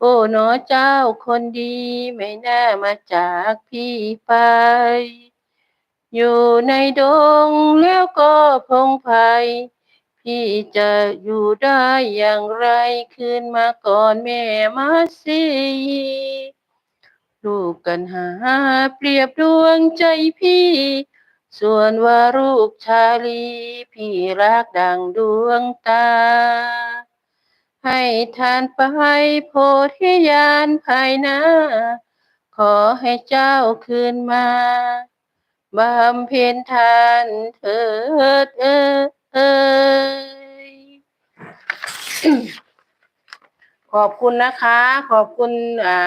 โอ้หนอเจ้าคนดีไม่น่ามาจากพี่ไป อยู่ในดงแล้วก็พงไพพี่จะอยู่ได้อย่างไรคืนมาก่อนแม่มาสีลูกกันหาเปรียบดวงใจพี่ ส่วนว่าลูกชาลี พี่รักดังดวงตา ให้ทานไปโพธิญาณภายหน้า ขอให้เจ้าคืนมาบำเพ็ญทานเถิดเอเอ่ยขอบคุณนะคะ ขอบคุณอ่า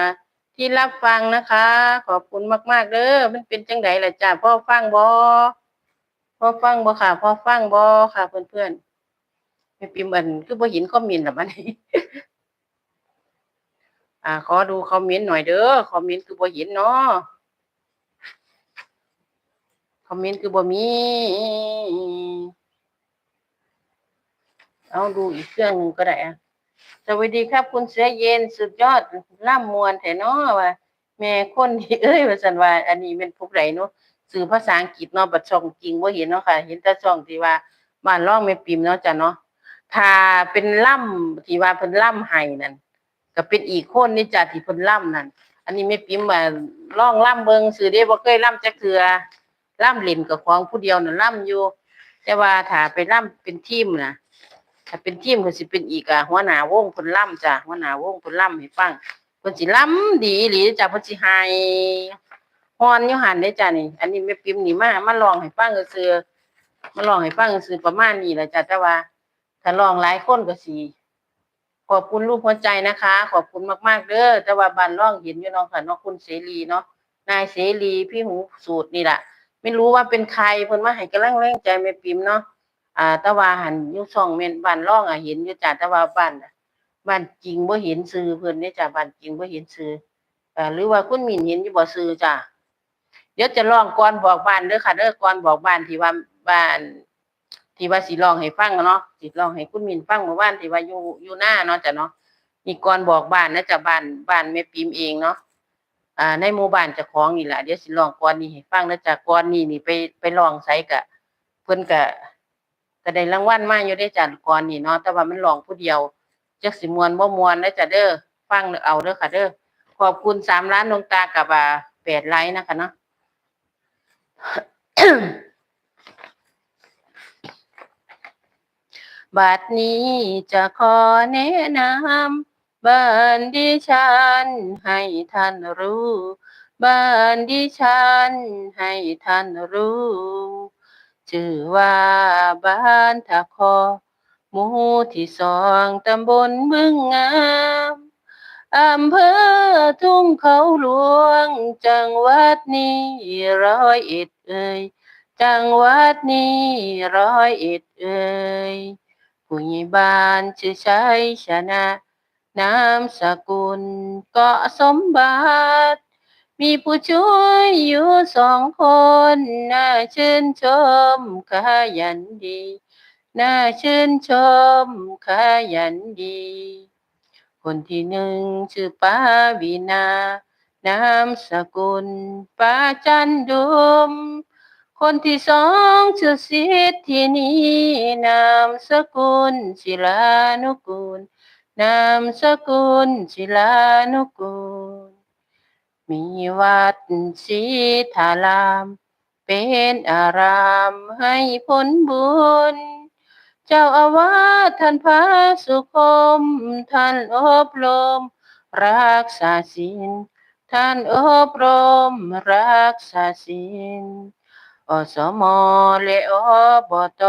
ที่รับฟังนะคะ ขอบคุณมากๆเด้อมันเป็นจังไดล่ะจ้าพ่อฟังบอพ่อฟังบอค่ะพ่อฟังบอค่ะเพื่อนๆ ไม่พิมอันคือบ่เห็นคอมเมนต์หรอมันอ่า ขอดูคอมเมนต์หน่อยเด้อคอมเมนต์คือบ่เห็นเนาะคอมเมนต์คือบ่มี เอาดูอีกเครื่องหนึ่งก็ได้อะสวัสดีครับ คุณเสือเย็นสุดยอดล่ำมวนแท้เนาะว่าแม่คนที่เอ้ยว่าสันว่า อันนี้เป็นพวกไหนเนาะสื่อภาษาอังกฤษเนาะบัดช่องจริงบ่เห็นเนาะค่ะ เห็นแต่ช่องที่ว่าบ้านร่องแม่ปิมเนาะจ้ะเนาะ ถ้าเป็นล่ำที่ว่าเพิ่นล่ำให้นั่นก็เป็นอีกคนนี่จ้ะที่เพิ่นล่ำนั่นอันนี้แม่ปิมว่าล่องล่ำเบิงสื่อเด้บ่เคยล่ำจักเทื่อล่ำเล่นกับของผู้เดียวน่ะล่ำอยู่ แต่ว่าถ้าไปล่ำเป็นทีมนะถ้าเป็นทีมก็สิเป็นอีกอะหัวหน้าวงเพิ่นล่ำจ้ะหัวหน้าวงเพิ่นล่ำให้ฟังเพิ่นสิล่ำดีอีหลีจ้ะเพิ่นสิให้ฮอนอยู่หั่นเด้จ้ะนี่ อันนี้แม่ปิมนี่มามาลองให้ฟังซื่อมาลองให้ฟังซื่อประมาณนี้แหละจ้ะแต่ว่า ถ้าลองหลายคนก็สิขอบคุณรูปหัวใจนะคะ ขอบคุณมากๆเด้อแต่ว่าบ้านร่องเห็นอยู่เนาะค่ะเนาะคุณเสรีเนาะนายเสรีพี่หูสูตรนี่แหละไม่รู้ว่าเป็นใครเพิ่นมาให้กำลังแรงใจแม่ปิมเนาะอ่าต่ว่าหันยุช่องเมนบ้านร่องอะเห็นอยู่จ้ะแต่ว่าบ้านบ้านจริงบ่เห็นชื่อเพิ่นเด้จ้ะบ้านจริงบ่เห็นชื่ออ่าหรือว่าคุณหมิ่นเห็นอยู่บ่ชื่อจ้ะเดี๋ยวจะร้องก่อนบอกบ้านเด้อค่ะเด้อก่อนบอกบ้านที่ว่าบ้าน ที่ว่าสิร้องให้ฟังเนาะสิร้องให้คุณหมิ่นฟังเมื่อวานที่ว่าอยู่อยู่หน้าเนาะจ้ะเนาะนี่ก่อนบอกบ้านนะจ้ะบ้านบ้านแม่ปิมเองเนาะอ่าในหมู่บ้านเจ้าของนี่แหละเดี๋ยวสิร้องก่อนนี้ให้ฟังนะจ้ะก่อนนี้นี่ไปไปร้องไสกะ เพิ่นก็ก็ได้รางวัลมาอยู่ได้จัดก่อนนี่เนาะแต่ว่ามันร้องผู้เดียวจักสิมวนบ่มวนนะจ้ะเด้อฟังเอาเด้อค่ะเด้อขอบคุณสามล้านดวงตากับอ่าแปดไลค์นะคะเนาะ บัดนี้จะขอแนะนำบ้านดิฉันให้ท่านรู้บ้านดิฉันให้ท่านรู้ชื่อว่าบ้านทะคอหมู่ที่สองตำบลบึงงามอำเภอทุ่งเขาหลวง จังหวัดนี้ร้อยเอ็ดเอ่ยจังหวัดนี้ร้อยเอ็ดเอ่ย ผู้ใหญ่บ้านชื่อชัยชนะ นามสกุลเกาะสมบัติ มีผู้ช่วยอยู่สองคนน่าชื่นชมขยันดีน่าชื่นชมขยันดี คนที่หนึ่งชื่อป้าวีนานามสกุลป้าจันดุม คนที่สองชื่อสิทธินีนามสกุลศิลานุกูล นามสกุลศิลานุกูล มีวัดศีธาราม เป็นอารามให้ผลบุญ เจ้าอาวาสท่านพระสุคม ท่านอบรม รักษาศีล ท่านอบรม รักษาศีล อสมและอบต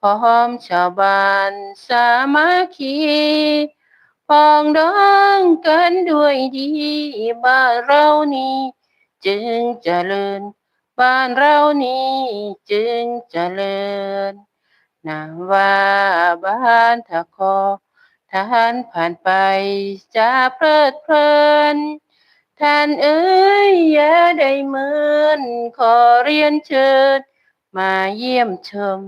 พร้อมชาวบ้านสามัคคีปองดองกันด้วยดีบ้านเรานี้จึงเจริญ บ้านเรานี้จึงเจริญนามว่าบ้านทะคอท่านผ่านไปจะเพลิดเพลิน ท่านเอ้ยอย่าได้เมินขอเรียนเชิญ มาเยี่ยมชม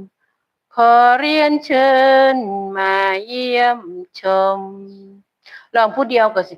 ขอเรียนเชิญ มาเยี่ยมชม ลองผู้เดียวก็สิ